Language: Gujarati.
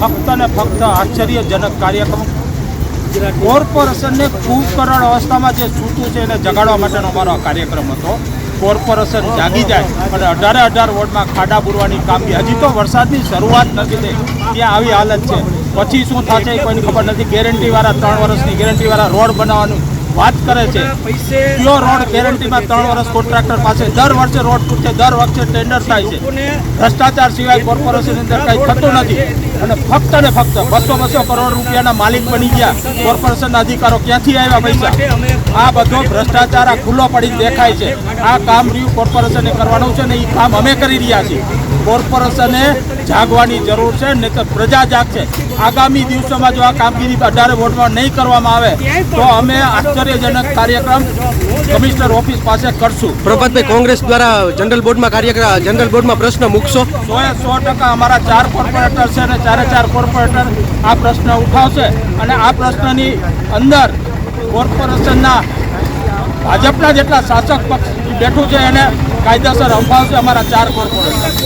ફક્ત ને ફક્ત આશ્ચર્યજનક કાર્યક્રમ. કોર્પોરેશનને ખૂબ કુકરણ અવસ્થામાં જે છૂટું છે એને જગાડવા માટેનો અમારો કાર્યક્રમ હતો. કોર્પોરેશન જાગી જાય અને અઢારે અઢાર વોર્ડમાં ખાડા પૂરવાની કામગીરી હજી તો વરસાદની શરૂઆત નથી થઈ. ત્યાં આવી હાલત છે. પછી શું થશે કોઈને ખબર નથી. ગેરંટીવાળા ત્રણ વર્ષની ગેરંટીવાળા રોડ બનાવવાનું વાત કરે છે. કયો રોડ ગેરંટીમાં ત્રણ વર્ષ કોન્ટ્રાક્ટર પાસે? દર વર્ષે રોડ તૂટે દર વર્ષે ટેન્ડર થાય છે. ભ્રષ્ટાચાર સિવાય કોર્પોરેશન અંદર કંઈ થતું નથી. અને ફક્ત ને ફક્ત બસો બસો કરોડ રૂપિયાના માલિક બની ગયા. કોર્પોરેશનના અધિકારો ક્યાંથી આવ્યા પૈસા? આ બધો ભ્રષ્ટાચાર આ ખુલ્લો પડી દેખાય છે. આ કામ રહ્યું કોર્પોરેશને કરવાનું છે ને એ કામ અમે કરી રહ્યા છીએ. કોર્પોરેશને જાગવાની જરૂર છે નહીં તો પ્રજા જાગશે. આગામી દિવસોમાં જો આ કામગીરી અઢારે વોર્ડમાં નહીં કરવામાં આવે તો અમે આશ્ચર્યજનક કાર્યક્રમ કમિશનર ઓફિસ પાસે કરશું. પ્રભાતભાઈ કોંગ્રેસ દ્વારા જનરલ બોર્ડમાં કાર્યક્રમ જનરલ બોર્ડમાં પ્રશ્ન મૂકશો? સો એ સો ટકા અમારા ચાર કોર્પોરેટર છે અને ચારે ચાર કોર્પોરેટર આ પ્રશ્ન ઉઠાવશે અને આ પ્રશ્નની અંદર કોર્પોરેશનના ભાજપના જેટલા શાસક પક્ષ બેઠું છે એને કાયદેસર અંભાવશે અમારા ચાર કોર્પોરેટર.